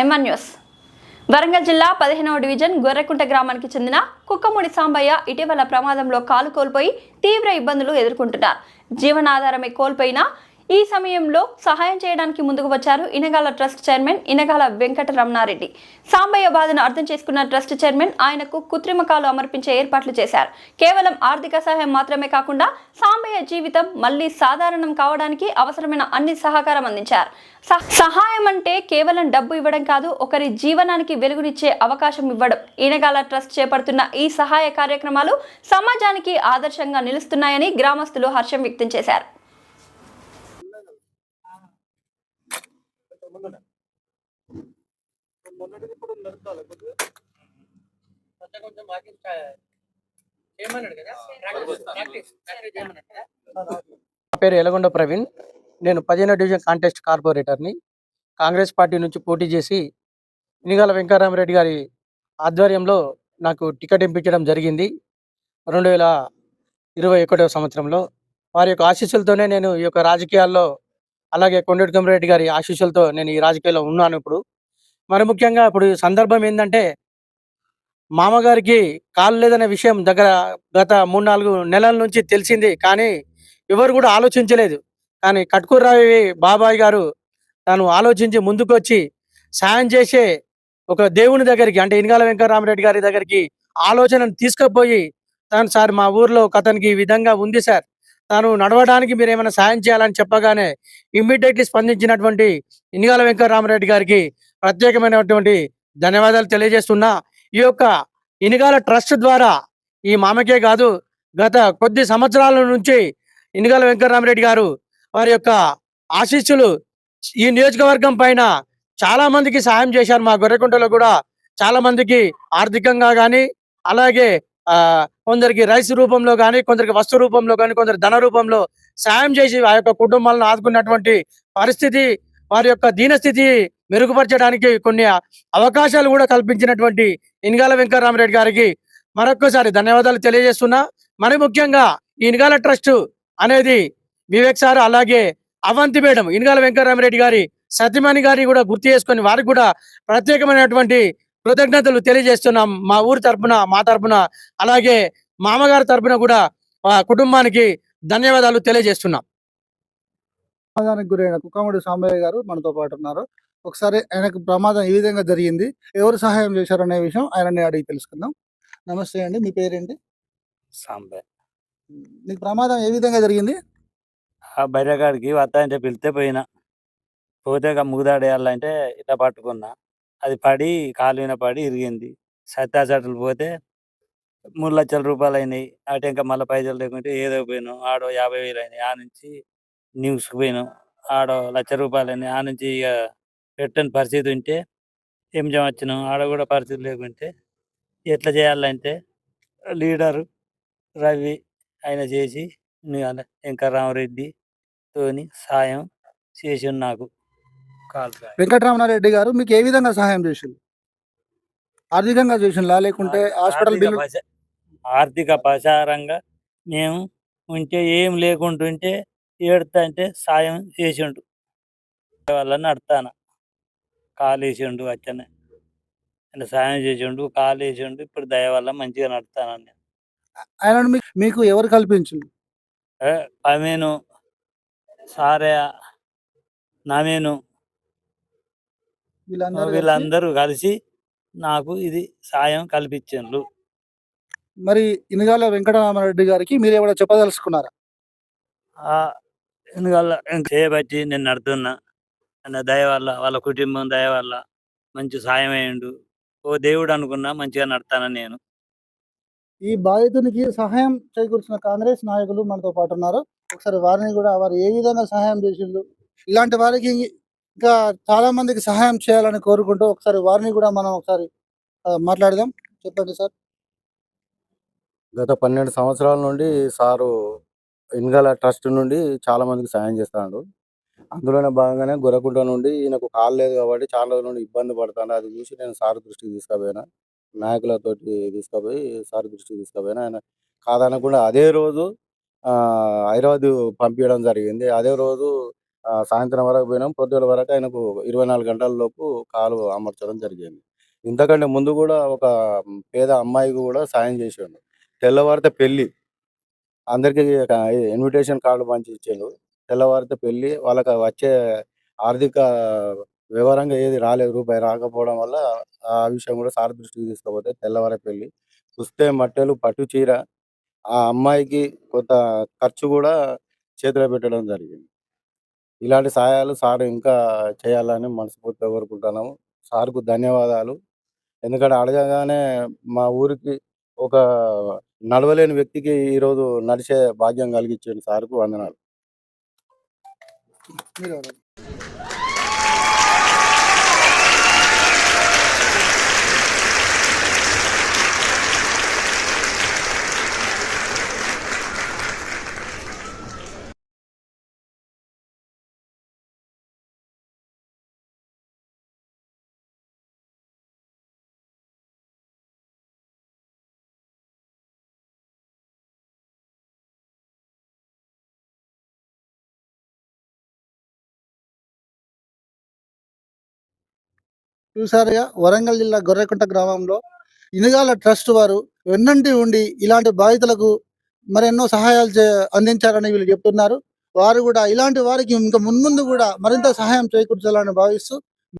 MR news Warangal జిల్లా పదిహేనవ division Gorrekunta గ్రామానికి చెందిన కుక్కముడి సాంబయ్య ఇటీవల ప్రమాదంలో కాలు కోల్పోయి తీవ్ర ఇబ్బందులు ఎదుర్కొంటున్నారు. జీవనాధారమే కోల్పోయినా ఈ సమయంలో సహాయం చేయడానికి ముందుకు వచ్చారు ఇనగాల ట్రస్ట్ చైర్మన్ ఇనగాల వెంకట రమణారెడ్డి సాంబయ్య బాధను అర్థం చేసుకున్న ట్రస్ట్ చైర్మన్ ఆయనకు కృత్రిమ కాలు అమర్పించే ఏర్పాట్లు చేశారు. కేవలం ఆర్థిక సహాయం మాత్రమే కాకుండా సాంబయ్య జీవితం మళ్ళీ సాధారణం కావడానికి అవసరమైన అన్ని సహకారం అందించారు. సహ- సహాయం అంటే కేవలం డబ్బు ఇవ్వడం కాదు ఒకరి జీవనానికి వెలుగునిచ్చే అవకాశం ఇవ్వడం. ఈనగాల ట్రస్ట్ చేపడుతున్న ఈ సహాయ కార్యక్రమాలు సమాజానికి ఆదర్శంగా నిలుస్తున్నాయని గ్రామస్తులు హర్షం వ్యక్తం చేశారు. కొంచెం కొంచెం వాకింగ్ స్టా- చేయమన్నాడు కదా? ప్రాక్టీస్ ప్రాక్టీస్ ప్రాక్టీస్ చేయమన్నాడు కదా? నా పేరు ఎలగొండ ప్రవీణ్. నేను పదిహేనో డివిజన్ కాంటెస్ట్ కార్పొరేటర్ని. కాంగ్రెస్ పార్టీ నుంచి పోటీ చేసి ఇనిగాల వెంకటరామరెడ్డి గారి ఆధ్వర్యంలో నాకు టికెట్ ఇప్పించడం జరిగింది. రెండు వేల ఇరవై ఒకటవ సంవత్సరంలో. వారి యొక్క ఆశీస్సులతోనే నేను ఈ యొక్క రాజకీయాల్లో అలాగే కొండటి కమరెడ్డి గారి ఆశీస్సులతో నేను ఈ రాజకీయాల్లో ఉన్నాను ఇప్పుడు. మరి ముఖ్యంగా ఇప్పుడు సందర్భం ఏంటంటే మామగారికి కాలు లేదనే విషయం దగ్గర గత మూడు నాలుగు నెలల నుంచి తెలిసింది. కానీ ఎవరు కూడా ఆలోచించలేదు. కానీ కట్కూర్రావి బాబాయ్ గారు తను ఆలోచించి ముందుకు వచ్చి సాయం చేసే ఒక దేవుని దగ్గరికి అంటే ఇనగాల వెంకటరామరెడ్డి గారి దగ్గరికి ఆలోచనను తీసుకుపోయి తాను సార్ మా ఊర్లో కథనికి ఈ విధంగా ఉంది సార్. తాను నడవడానికి మీరు ఏమైనా సాయం చేయాలని చెప్పగానే ఇమ్మీడియట్లీ స్పందించినటువంటి ఇనగాల వెంకటరామరెడ్డి గారికి ప్రత్యేకమైనటువంటి ధన్యవాదాలు తెలియజేస్తున్నా ఈ యొక్క ఇనిగాల ట్రస్ట్ ద్వారా ఈ మామకే కాదు గత కొద్ది సంవత్సరాల నుంచి ఇనిగాల వెంకటరామరెడ్డి గారు వారి యొక్క ఆశీస్సులు ఈ నియోజకవర్గం పైన చాలా మందికి సాయం చేశారు. మా గొర్రెకుంటలో కూడా చాలా మందికి ఆర్థికంగా కానీ అలాగే కొందరికి రైస్ రూపంలో కానీ కొందరికి వస్తు రూపంలో కానీ కొందరు ధన రూపంలో సాయం చేసి ఆ యొక్క కుటుంబాలను ఆదుకున్నటువంటి పరిస్థితి వారి యొక్క దీనస్థితి మెరుగుపరచడానికి కొన్ని అవకాశాలు కూడా కల్పించినటువంటి ఇన్గాల వెంకటరామరెడ్డి గారికి మరొక్కసారి ధన్యవాదాలు తెలియజేస్తున్నా. మరి ముఖ్యంగా ఈ ఇన్గాల ట్రస్ట్ అనేది వివేక్ సార్ అలాగే అవంతి మేడం ఇన్గాల వెంకటరామరెడ్డి గారి సత్యమణి గారిని కూడా గుర్తు చేసుకొని వారికి కూడా ప్రత్యేకమైనటువంటి కృతజ్ఞతలు తెలియజేస్తున్నాం. మా ఊరి తరఫున మా తరపున అలాగే మామగారి తరపున కూడా కుటుంబానికి ధన్యవాదాలు తెలియజేస్తున్నాం. ప్రమాదానికి గురైన కుక్కముడి సాంబయ్య గారు మనతో పాటు ఉన్నారు. ఒకసారి ఆయనకు ప్రమాదం ఏ విధంగా జరిగింది ఎవరు సహాయం చేశారు అనే విషయం ఆయనని అడిగి తెలుసుకుందాం. నమస్తే అండి మీ పేరేంటి? సాంబే నీకు ప్రమాదం ఏ విధంగా జరిగింది? ఆ బర్రెగాడికి వద్దంటే పిలిస్తే పోయినా. పోతే ముగుదాడేయాలంటే ఇట్లా పట్టుకున్నా. అది పడి కాలు మీద పడి ఇరిగింది. సత్యాసట్లు పోతే మూడు లక్షల రూపాయలు అయినాయి అటు ఇంకా మళ్ళీ పైసలు లేకుంటే ఏదో పోయినాం. ఆడో యాభై వేలు అయినాయి ఆ నుంచి న్యూస్కి పోయినాం. ఆడో లక్ష రూపాయలు అయినాయి ఆ నుంచి ఇక పెట్టని పరిస్థితి ఉంటే ఎంజం వచ్చినాం ఆడ కూడా పరిస్థితి లేకుంటే ఎట్లా చేయాలంటే లీడరు రవి ఆయన చేసి ఇంకా రామరెడ్డి తోని సాయం చేసి నాకు కాల్ వెంకటరమణారెడ్డి గారు మీకు ఏ విధంగా సహాయం చేసింది ఆర్థికంగా చేసిందా లేకుంటే హాస్పిటల్ ఆర్థిక ప్రచారంగా మేము ఉంటే ఏం లేకుంటుంటే ఏడుతా అంటే సాయం చేసిండు. వల్ల నడతాను కాలు వేసిండు అచ్చనే అంటే సాయం చేసిండు కాలు వేసిండు ఇప్పుడు దయ వల్ల మంచిగా నడతాను నేను ఆయన మీకు మీకు ఎవరు కల్పించింది ఏ, అమీను సారే నమీను వీళ్ళందరూ కలిసి వీళ్ళందరూ కలిసి నాకు ఇది సాయం కల్పించిండ్రు. మరి ఇనుగాల వెంకటరామరెడ్డి గారికి మీరు ఏమైనా చెప్పదలుచుకున్నారా? ఆ ఎందువల్ల చేయబట్టి నేను నడుతున్నా. అన్న దయ వల్ల వాళ్ళ కుటుంబం దయ వల్ల మంచి సాయం అయ్యిండు. ఓ దేవుడు అనుకున్నా మంచిగా నడతాను నేను. ఈ బాధితునికి సహాయం చేకూర్చిన కాంగ్రెస్ నాయకులు మనతో పాటు ఉన్నారు. ఒకసారి వారిని కూడా వారు ఏ విధంగా సహాయం చేసిండ్రు? ఇలాంటి వారికి ఇంకా చాలా మందికి సహాయం చేయాలని కోరుకుంటూ ఒకసారి వారిని కూడా మనం ఒకసారి మాట్లాడదాం. చెప్పండి సార్. గత పన్నెండు సంవత్సరాల నుండి సారు ఇన్గల ట్రస్ట్ నుండి చాలా మందికి సాయం చేస్తాడు. అందులోనే భాగంగానే గొరకుంట నుండి ఈయనకు కాలు లేదు కాబట్టి చాలా రోజుల నుండి ఇబ్బంది పడుతున్నాడు అది చూసి నేను సార్ దృష్టికి తీసుకుపోయినా. నాయకులతోటి తీసుకుపోయి సార్ దృష్టికి తీసుకుపోయినా. ఆయన కాదనకుండా అదే రోజు హైదరాబాద్ పంపించడం జరిగింది. అదే రోజు సాయంత్రం వరకు పోయినాం. పొద్దుల వరకు ఆయనకు ఇరవై నాలుగు గంటల లోపు కాలు అమర్చడం జరిగింది. ఇంతకంటే ముందు కూడా ఒక పేద అమ్మాయికి కూడా సాయం చేసాడు. తెల్లవారితే పెళ్ళి. అందరికీ ఇన్విటేషన్ కార్డు మంచి ఇచ్చాడు తెల్లవారితే పెళ్ళి వాళ్ళకి వచ్చే ఆర్థిక వివరంగా ఏది రాలేదు. రూపాయి రాకపోవడం వల్ల ఆ విషయం కూడా సార్ దృష్టికి తీసుకుపోతే తెల్లవారి పెళ్ళి చూస్తే మట్టెలు పట్టు చీర ఆ అమ్మాయికి కొంత ఖర్చు కూడా చేతిలో పెట్టడం జరిగింది. ఇలాంటి సహాయాలు సార్ ఇంకా చేయాలని మనస్ఫూర్తిగా కోరుకుంటున్నాము. సార్కు ధన్యవాదాలు. ఎందుకంటే అడగగానే మా ఊరికి ఒక నడవలేని వ్యక్తికి ఈరోజు నడిచే భాగ్యం కలిగించిన సార్కు వందనాలు. చూసారుగా వరంగల్ జిల్లా గొర్రెకుంట గ్రామంలో ఇనుగాల ట్రస్ట్ వారు వెన్నంటి ఉండి ఇలాంటి బాధితులకు మరెన్నో సహాయాలు చే అందించారని వీళ్ళు చెప్తున్నారు. వారు కూడా ఇలాంటి వారికి ఇంకా మున్ముందు కూడా మరింత సహాయం చేకూర్చాలని భావిస్తూ